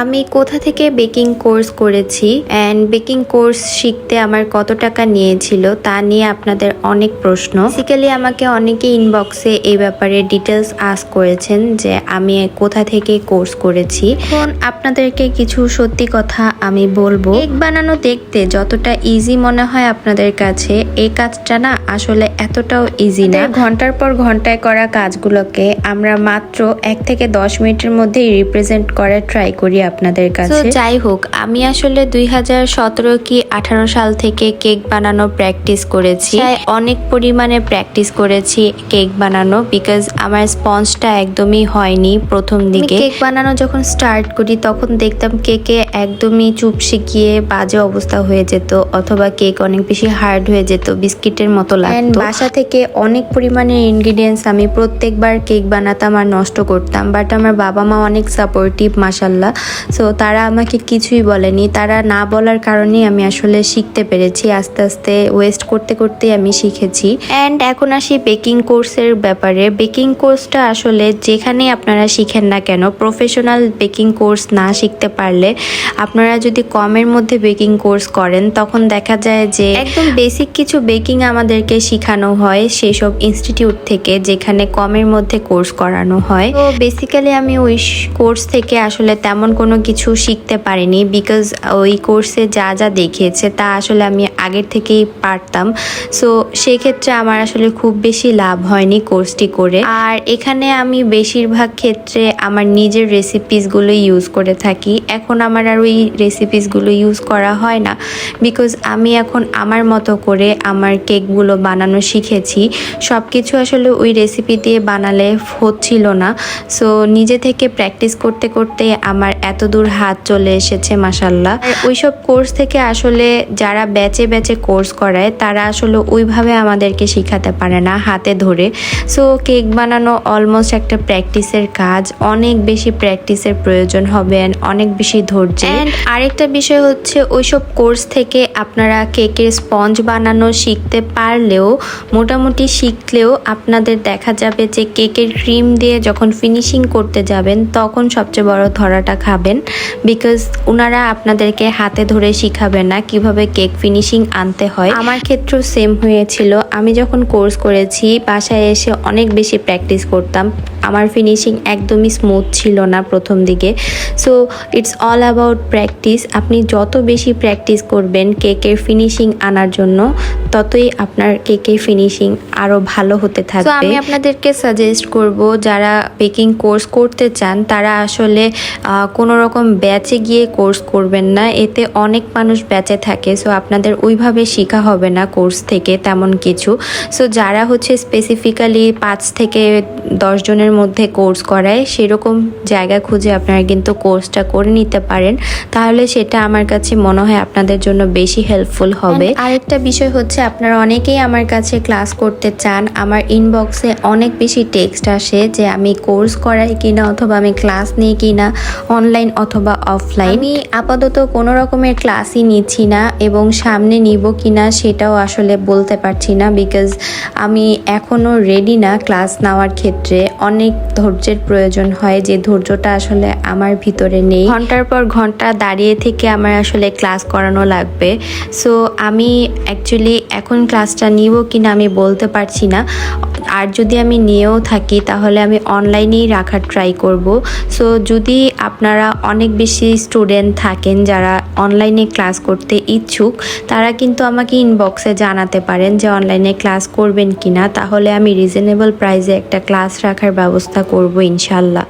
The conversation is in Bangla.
আমি কোথা থেকে বেকিং কোর্স করেছি অ্যান্ড বেকিং কোর্স শিখতে আমার কত টাকা নিয়েছিল তা নিয়ে আপনাদের অনেক প্রশ্ন। বেসিক্যালি আমাকে অনেকে ইনবক্সে এই ব্যাপারে ডিটেলস আস করেছেন যে আমি কোথা থেকে কোর্স করেছি। এখন আপনাদেরকে কিছু সত্যি কথা আমি বলব। কেক বানানো দেখতে যতটা ইজি মনে হয় আপনাদের কাছে এই কাজটা না আসলে এতটাও ইজি না। ঘণ্টার পর ঘন্টায় করা কাজগুলোকে আমরা মাত্র এক থেকে দশ মিনিটের মধ্যেই রিপ্রেজেন্ট করার ট্রাই করি আপনাদের কাছে? যাই হোক আমি আসলে দুই হাজার সতেরো কি আঠারো সাল থেকে কেক বানানো প্র্যাকটিস করেছি। অনেক পরিমাণে প্র্যাকটিস করেছি কেক বানানো বিকজ আমার স্পঞ্জটা একদমই হয়নি প্রথম দিকে। কেক বানানো যখন স্টার্ট করি তখন দেখতাম কেকে একদমই চুপসে গিয়ে বাজে অবস্থা হয়ে যেত অথবা কেক অনেক বেশি হার্ড হয়ে যেত বিস্কিটের মতো লাগতো। বাসা থেকে অনেক পরিমাণে ইনগ্রিডিয়েন্টস আমি প্রত্যেকবার কেক বানাতাম আর নষ্ট করতাম বাট আমার বাবা মা অনেক সাপোর্টিভ মাসাল্লাহ সো তারা আমাকে কিছুই বলেনি। তারা না বলার কারণেই আমি আসলে শিখতে পেরেছি। আস্তে আস্তে ওয়েস্ট করতে করতে আমি শিখেছি। অ্যান্ড এখন আসি বেকিং কোর্সের ব্যাপারে। বেকিং কোর্সটা আসলে যেখানে আপনারা শিখেন না কেন প্রফেশনাল বেকিং কোর্স না শিখতে পারলে আপনারা যদি কমের মধ্যে বেকিং কোর্স করেন, তখন দেখা যায় যে একদম বেসিক কিছু বেকিং আমাদেরকে শেখানো হয় সেসব ইনস্টিটিউট থেকে, যেখানে কমের মধ্যে কোর্স করানো হয়। তো বেসিক্যালি আমি ওই কোর্স থেকে আসলে তেমন কোনো কিছু শিখতে পারিনি বিকজ ওই কোর্সে যা যা দেখিয়েছে তা আসলে আমি আগের থেকেই পারতাম। সো সেক্ষেত্রে আমার আসলে খুব বেশি লাভ হয়নি কোর্সটি করে। আর এখানে আমি বেশিরভাগ ক্ষেত্রে আমার নিজের রেসিপিসগুলো ইউজ করে থাকি। এখন আমার আর ওই রেসিপিসগুলো ইউজ করা হয় না বিকজ আমি এখন আমার মতো করে আমার কেকগুলো বানানো শিখেছি। সব কিছু আসলে ওই রেসিপি দিয়ে বানালে হচ্ছিল না। সো নিজে থেকে প্র্যাকটিস করতে করতে আমার এত দূর হাত চলে এসেছে মাসাল্লাহ ওইসব কোর্স থেকে আসলে যারা ব্যাচে ব্যাচে কোর্স করায়, তারা আসলে ওইভাবে আমাদেরকে শেখাতে পারে না হাতে ধরে। সো কেক বানানো অলমোস্ট একটা প্র্যাকটিসের কাজ। অনেক বেশি প্র্যাকটিসের প্রয়োজন হবে অনেক বেশি ধৈর্য আরেকটা বিষয় হচ্ছে, ওইসব কোর্স থেকে আপনারা কেকের স্পঞ্জ বানানো শিখতে পারলেও, মোটামুটি শিখলেও আপনাদের দেখা যাবে যে কেকের ক্রিম দিয়ে যখন ফিনিশিং করতে যাবেন, তখন সবচেয়ে বড় ধরাটা খাবেন বিকজ ওনারা আপনাদেরকে হাতে ধরে শিখাবে না কীভাবে কেক ফিনিশিং আনতে হয়। আমার ক্ষেত্রেও সেম হয়েছিল। আমি যখন কোর্স করেছি বাসায় এসে অনেক বেশি প্র্যাকটিস করতাম। আমার ফিনিশিং একদমই স্মুথ ছিল না প্রথম দিকে। So it's all about practice আপনি যত বেশি প্র্যাকটিস করবেন কেকের ফিনিশিং আনার জন্য ততই আপনার কেকের ফিনিশিং আরও ভালো হতে থাকবে। আমি আপনাদেরকে সাজেস্ট করব যারা বেকিং কোর্স করতে চান তারা আসলে আহ, কোনো রকম ব্যাচে গিয়ে কোর্স করবেন না। এতে অনেক মানুষ ব্যাচে থাকে সো আপনাদের ওইভাবে শেখা হবে না কোর্স থেকে তেমন কিছু। সো যারা হচ্ছে স্পেসিফিক্যালি পাঁচ থেকে দশ জনের মধ্যে কোর্স করায়, সেরকম জায়গা খুঁজে আপনারা কিন্তু কোর্সটা করে নিতে পারেন। তাহলে সেটা আমার কাছে মনে হয় আপনাদের জন্য বেশি হেল্পফুল হবে। আরেকটা বিষয় হচ্ছে, আপনারা অনেকেই আমার কাছে ক্লাস করতে চান। আমার ইনবক্সে অনেক বেশি টেক্সট আসে যে, আমি কোর্স করাই কিনা অথবা আমি ক্লাস নিই কিনা? অনলাইন অথবা অফলাইন আমি আপাতত কোনো রকমের ক্লাসই নিচ্ছি না এবং সামনে নিব কিনা সেটাও আসলে বলতে পারছি না বিকজ আমি এখনও রেডি না ক্লাস নেওয়ার ক্ষেত্রে। অনেক ধৈর্যের প্রয়োজন হয় যে ধৈর্যটা আসলে আমার ভিতরে নেই। ঘণ্টার পর ঘণ্টা দাঁড়িয়ে থেকে আমার আসলে ক্লাস করানো লাগবে। সো আমি অ্যাকচুয়ালি এখন ক্লাসটা নিব কিনা আমি বলতে পারছি না। আর যদি আমি নিয়েও থাকি, তাহলে আমি অনলাইনেই রাখার ট্রাই করব। সো যদি আপনারা অনেক বেশি স্টুডেন্ট থাকেন যারা অনলাইনে ক্লাস করতে ইচ্ছুক, তারা কিন্তু আমাকে ইনবক্সে জানাতে পারেন যে অনলাইনে ক্লাস করবেন কি না তাহলে আমি রিজনেবল প্রাইসে একটা ক্লাস রাখার ব্যবস্থা করব ইনশাল্লাহ